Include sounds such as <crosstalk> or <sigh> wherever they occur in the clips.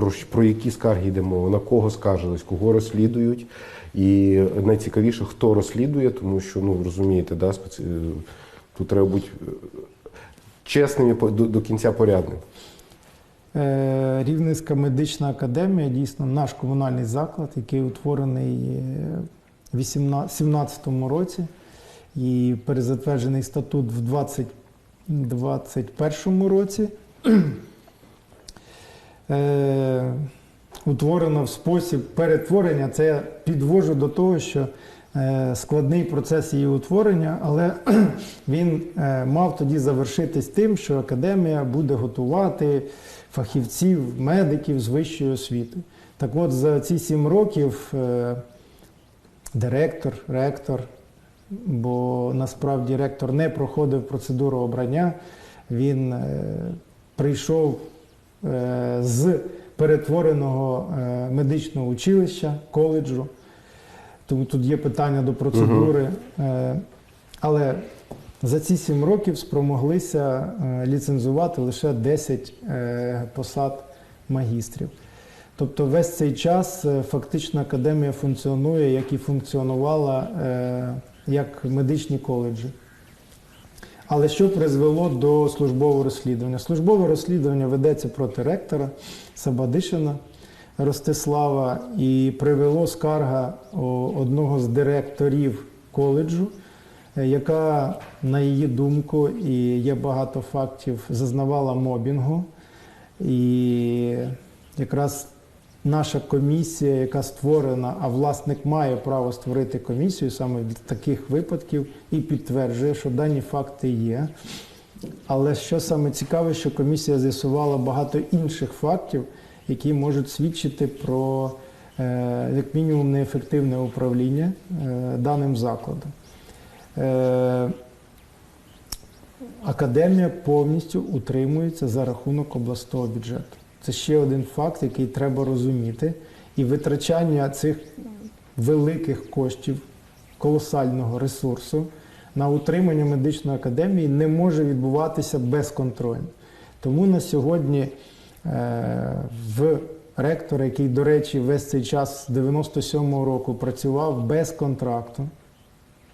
про, про які скарги йде мова, на кого скаржились, кого розслідують. І найцікавіше, хто розслідує, тому що ну розумієте, да, спеці... тут треба бути е, чесним і до, до кінця порядним. Е, Рівненська медична академія дійсно наш комунальний заклад, який утворений е, в 2017 році і перезатверджений статут в 2021 році. Е, Утворено в спосіб перетворення. Це я підвожу до того, що е, складний процес її утворення, але <clears throat> він е, мав тоді завершитись тим, що академія буде готувати фахівців, медиків з вищою освітою. Так от за ці сім років директор, ректор, бо насправді ректор не проходив процедуру обрання, він прийшов з перетвореного е, медичного училища, коледжу. Тому тут є питання до процедури. Е, Але за ці сім років спромоглися е, ліцензувати лише 10 е, посад магістрів. Тобто весь цей час е, фактично академія функціонує, як і функціонувала е, як медичні коледжі. Але що призвело до службового розслідування? Службове розслідування ведеться проти ректора Сабадишина Ростислава і привело скарга одного з директорів коледжу, е, яка, на її думку, і є багато фактів, зазнавала мобінгу. І якраз наша комісія, яка створена, а власник має право створити комісію саме для таких випадків, і підтверджує, що дані факти є. Але що саме цікаве, що комісія з'ясувала багато інших фактів, які можуть свідчити про е, як мінімум неефективне управління е, даним закладом. Е, Академія повністю утримується за рахунок обласного бюджету. Це ще один факт, який треба розуміти. І витрачання цих великих коштів, колосального ресурсу на утримання медичної академії не може відбуватися безконтрольно. Тому на сьогодні е, в ректора, який, до речі, весь цей час з 97-го року працював без контракту,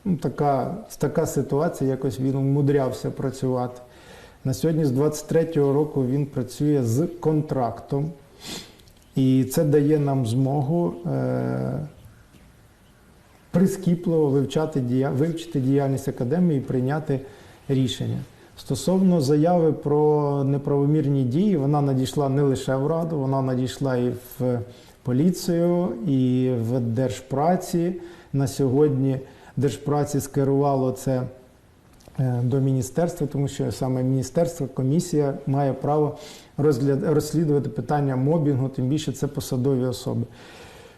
Ну, така, така ситуація, якось він умудрявся працювати. На сьогодні з 23-го року він працює з контрактом, і це дає нам змогу е, прискіпливо вивчати, дія, вивчити діяльність академії і прийняти рішення. Стосовно заяви про неправомірні дії, вона надійшла не лише в Раду, вона надійшла і в поліцію, і в Держпраці. На сьогодні Держпраці скерувало це до міністерства, тому що саме міністерство, комісія має право розгляд, розслідувати питання мобінгу, тим більше це посадові особи.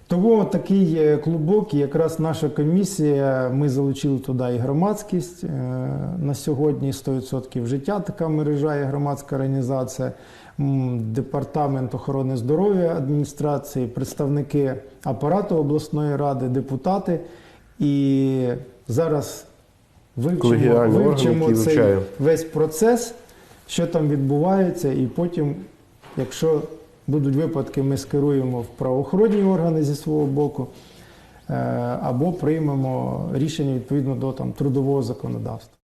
Тому такий е, клубок, і якраз наша комісія, ми залучили туди і громадськість. Е, На сьогодні 100% життя така мережа і громадська організація, департамент охорони здоров'я адміністрації, представники апарату обласної ради, депутати. І зараз вивчимо, орган, вивчимо цей вивчає. весь процес, що там відбувається, і потім, якщо будуть випадки, ми скеруємо в правоохоронні органи зі свого боку, е, або приймемо рішення відповідно до там, трудового законодавства.